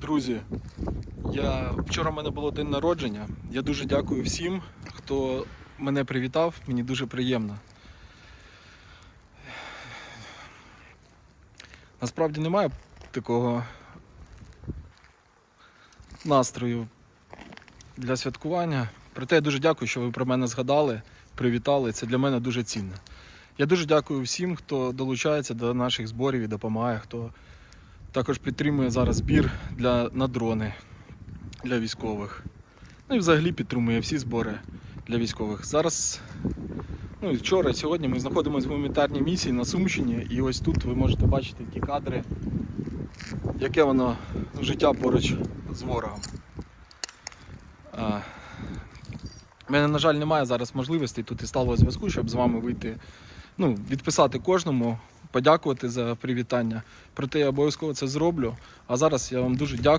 Друзі, я вчора в мене було день народження. Я дуже дякую всім, хто мене привітав. Мені дуже приємно. Насправді немає такого настрою для святкування. Проте я дуже дякую, що ви про мене згадали, привітали. Це для мене дуже цінно. Я дуже дякую всім, хто долучається до наших зборів і допомагає, хто також підтримує зараз збір для, на дрони для військових. Ну і взагалі підтримує всі збори для військових. Зараз, ну і вчора, сьогодні ми знаходимося в гуманітарній місії на Сумщині, і ось тут ви можете бачити ті кадри, яке воно життя поруч з ворогом. У мене, на жаль, немає зараз можливості тут і сталого зв'язку, щоб з вами вийти, ну, відписати кожному, подякувати за привітання. Проте я обов'язково це зроблю. А зараз я вам дуже дякую.